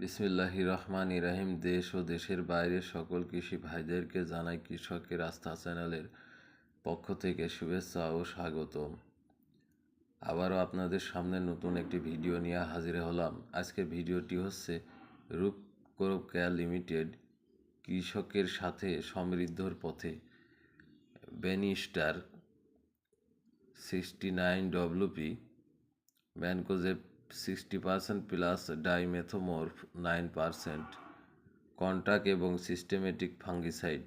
বিসমিল্লাহ রহমান ইরাহিম দেশ ও দেশের বাইরের সকল কৃষি ভাইদেরকে জানাই কৃষকের আস্থা চ্যানেলের পক্ষ থেকে শুভেচ্ছা ও স্বাগতম। আবারও আপনাদের সামনে নতুন একটি ভিডিও নিয়ে হাজির হলাম। আজকের ভিডিওটি হচ্ছে রূপ করব কেয়ার লিমিটেড কৃষকের সাথে সমৃদ্ধর পথে বেনি star sixty nine WP mancozeb sixty percent plus dimethomorph nine percent contact এবং সিস্টেমেটিক ফাঙ্গিসাইড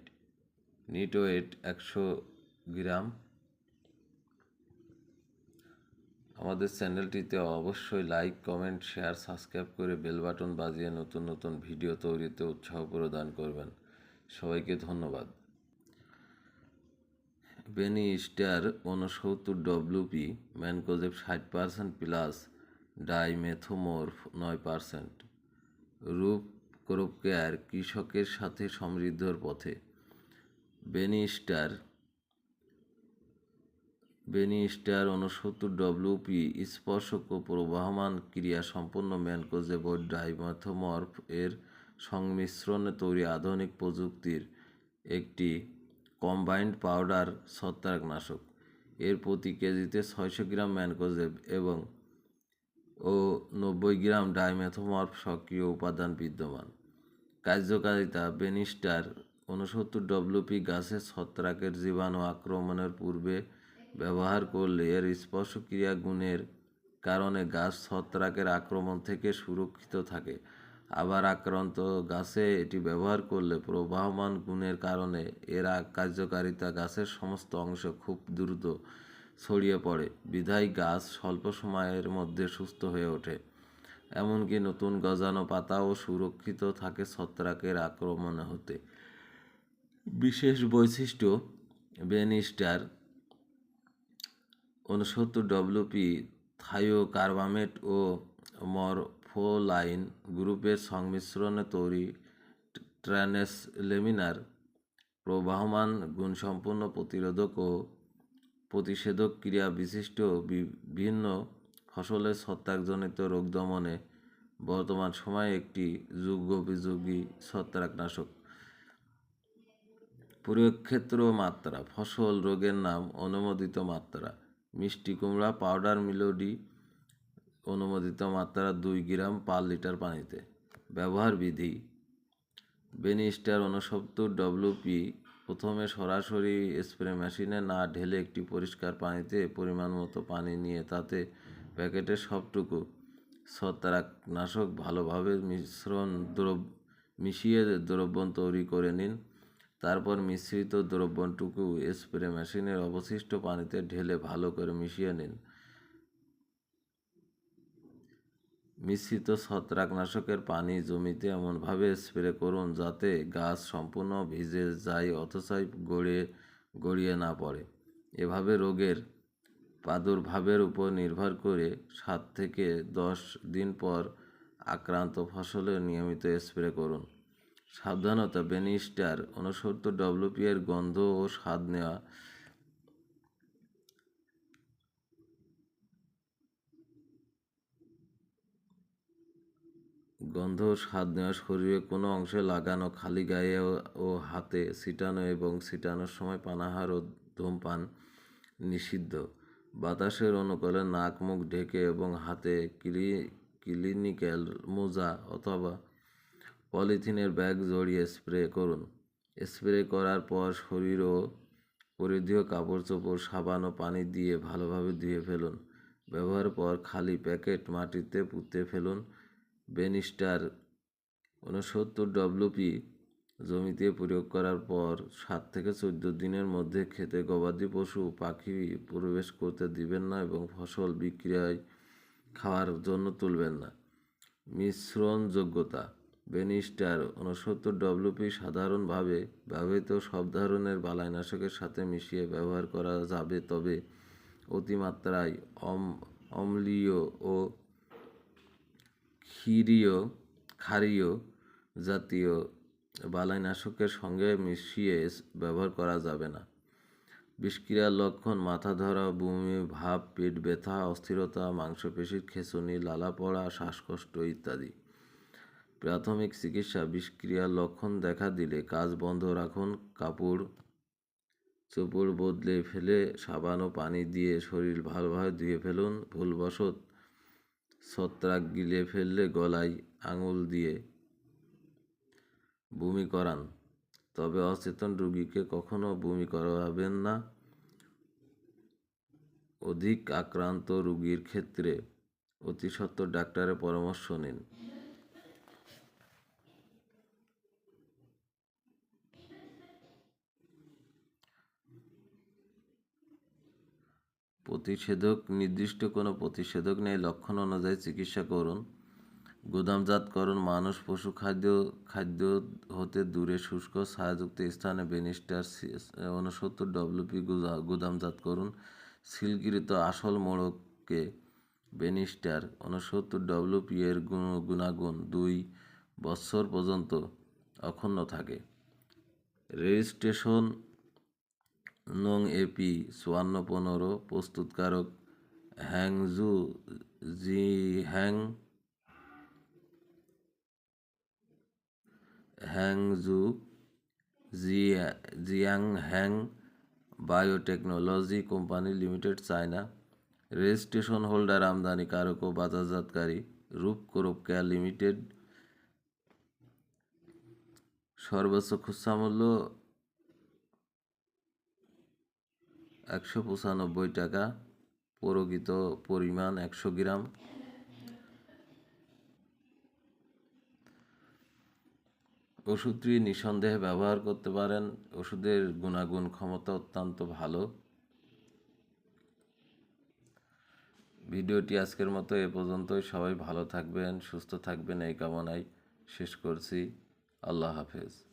নিটোয়েট একশো গ্রাম। আমাদের চ্যানেলটিতে অবশ্যই লাইক কমেন্ট শেয়ার সাবস্ক্রাইব করে বেল বাটন বাজিয়ে নতুন নতুন ভিডিও তৈরিতে উৎসাহ প্রদান করবেন। সবাইকে ধন্যবাদ। বেনি স্টার ঊনসত্তর ডব্লিউপি ম্যানকোজেব ষাট পার্সেন্ট প্লাস ডাইমেথোমোরফ নয় পার্সেন্ট। রূপ করব কেয়ার কৃষকের সাথে সমৃদ্ধর পথে। বেনিস্টার বেনিস্টার বেনি স্টার ঊনসত্তর ডব্লিউপি স্পর্শক ও প্রবাহমান ক্রিয়া সম্পন্ন ম্যানকোজেব ডাইমেথোমর্ফ এর সংমিশ্রণে তৈরি আধুনিক প্রযুক্তির একটি কম্বাইন্ড পাউডার ছত্রাকনাশক। এর প্রতি কেজিতে ছয়শো গ্রাম ম্যানকোজেব এবং ও নব্বই গ্রাম ডাইমেথোমর্ফ সক্রিয় উপাদান বিদ্যমান। কার্যকারিতা, বেনিস্টার ঊনসত্তর ডব্লিউপি গাছে ছত্রাকের জীবাণু আক্রমণের পূর্বে ব্যবহার করলে এর স্পর্শক্রিয়া গুণের কারণে গাছ ছত্রাকের আক্রমণ থেকে সুরক্ষিত থাকে। আবার আক্রান্ত গাছে এটি ব্যবহার করলে প্রবাহমান গুণের কারণে এর কার্যকারিতা গাছের সমস্ত অংশ খুব দ্রুত ছড়িয়ে পড়ে। বিধায় গাছ স্বল্প সময়ের মধ্যে সুস্থ হয়ে ওঠে। এমনকি নতুন গজানো পাতাও সুরক্ষিত থাকে ছত্রাকের আক্রমণ হতে। বিশেষ বৈশিষ্ট্য, বেনিস্টার ঊনসত্তর ডব্লিউপি থাইও কার্বামেট ও মরফোলাইন গ্রুপের সংমিশ্রণে তৈরি ট্রানেস লেমিনার প্রবাহমান গুণসম্পন্ন প্রতিরোধক ও প্রতিষেধক ক্রিয়া বিশিষ্ট বিভিন্ন ফসলের ছত্রাকজনিত রোগ দমনে বর্তমান সময়ে একটি যুগোপযোগী ছত্রাকনাশক। প্রয়োগক্ষেত্র মাত্রা, ফসল রোগের নাম, অনুমোদিত মাত্রা, মিষ্টি কুমড়া, পাউডার, মিলোডি, অনুমোদিত মাত্রা, দুই গ্রাম পার লিটার পানিতে। ব্যবহার বিধি, বেনিস্টার ঊনসত্তর ডব্লিউপি প্রথমে সরাসরি স্প্রে মেশিনে না ঢেলে একটি পরিষ্কার পানিতে পরিমাণ মতো পানি নিয়ে তাতে প্যাকেটের সবটুকু ছত্রাকনাশক ভালোভাবে মিশ্রণ দ্রব, মিশিয়ে দ্রব্য তৈরি করে নিন। তারপর মিশ্রিত দ্রব্যটুকু স্প্রে মেশিনের অবশিষ্ট পানিতে ঢেলে ভালো করে মিশিয়ে নিন। মিশ্রিত ছত্রাকনাশকের পানি জমিতে এমনভাবে স্প্রে করুন যাতে গাছ সম্পূর্ণ ভিজে যায় অথচ গড়িয়ে গড়িয়ে না পড়ে। এভাবে রোগের প্রাদুর্ভাবের উপর নির্ভর করে সাত থেকে দশ দিন পর আক্রান্ত ফসলে নিয়মিত স্প্রে করুন। সাবধানতা, বেনিস্টার, ঊনসত্তর ডব্লিউপি এর গন্ধ ও স্বাদ নেওয়া গন্ধ স্বাদ নেওয়া শরীরে কোনো অংশে লাগানো খালি গায়ে ও হাতে ছিটানো এবং ছিটানোর সময় পানাহার ও ধূমপান নিষিদ্ধ। বাতাসের অনুকূলে নাক, মুখ ঢেকে এবং হাতে ক্লি, ক্লিনিক্যাল মোজা অথবা পলিথিনের ব্যাগ জড়িয়ে স্প্রে করুন। স্প্রে করার পর শরীর ও পরিধেয় কাপড় চোপড় সাবান ও পানি দিয়ে ভালোভাবে ধুয়ে ফেলুন। ব্যবহার পর খালি প্যাকেট মাটিতে পুঁতে ফেলুন। বেনিস্টার ঊনসত্তর ডব্লিউপি জমিতে প্রয়োগ করার পর সাত থেকে চোদ্দ দিনের মধ্যে খেতে গবাদি পশু, পাখি প্রবেশ করতে দিবেন না এবং ফসল বিক্রয় খাওয়ার জন্য তুলবেন না। মিশ্রণ যোগ্যতা বেনিস্টার ঊনসত্তর ডব্লিউপি সাধারণভাবে ব্যবহৃত সব ধরনের বালাইনাশকের সাথে মিশিয়ে ব্যবহার করা যাবে, তবে অতিমাত্রায় অম অম্লীয় ও ক্ষীরীয়, ক্ষারীয় জাতীয় বালাইনাশকের সঙ্গে মিশিয়ে ব্যবহার করা যাবে না। বিষক্রিয়ার লক্ষণ, মাথা ধরা, বমি, ভাব, পেট ব্যথা, অস্থিরতা, মাংসপেশির খেঁচুনি, লালা পড়া, শ্বাসকষ্ট ইত্যাদি। প্রাথমিক চিকিৎসা, বিষক্রিয়ার লক্ষণ দেখা দিলে কাজ বন্ধ রাখুন, কাপড় চোপড় বদলে ফেলে সাবান ও পানি দিয়ে শরীর ভালোভাবে ধুয়ে ফেলুন, ভুলবশত ছত্রাক গিলে ফেললে গলায় আঙুল দিয়ে বমি করান। তবে অচেতন রোগীকে কখনো বমি করাবেন না। অধিক আক্রান্ত রোগীর ক্ষেত্রে অতি ডাক্তারের পরামর্শ নিন। প্রতিষেধক, নির্দিষ্ট কোনো প্রতিষেধক নেই, লক্ষণ অনুযায়ী চিকিৎসা করুন। গুদামজাতকরণ মানুষ, পশু খাদ্য খাদ্য হতে দূরে, শুষ্ক, ছায়াযুক্ত স্থানে বেনিস্টার উনসত্তর ডব্লিউপি গুদামজাত করুন। সিলকৃত আসল মোড়ককে বেনিস্টার উনসত্তর ডব্লিউপি এর গুণ- গুণাগুণ দুই বছর পর্যন্ত অক্ষুণ্ণ থাকে। রেজিস্ট্রেশন নং এপি চুয়ান্ন পনেরো প্রস্তুতকারক হ্যাংজু জি হ্যাং হ্যাংজু জিয়া জিয়াং hang biotechnology company limited China. Registration holder আমদানিকারক ও বাজারজাতকারী রূপকরূপ কেয়ার লিমিটেড। সর্বোচ্চ খুচরা মূল্য একশো পঁচানব্বই টাকা প্রকৃত পরিমাণ একশো গ্রাম। ওষুধটি নিঃসন্দেহে ব্যবহার করতে পারেন। ওষুধের গুণাগুণ, ক্ষমতা অত্যন্ত ভালো। ভিডিওটি আজকের মতো এ পর্যন্তই। সবাই ভালো থাকবেন, সুস্থ থাকবেন, এই কামনায় শেষ করছি। আল্লাহ হাফেজ।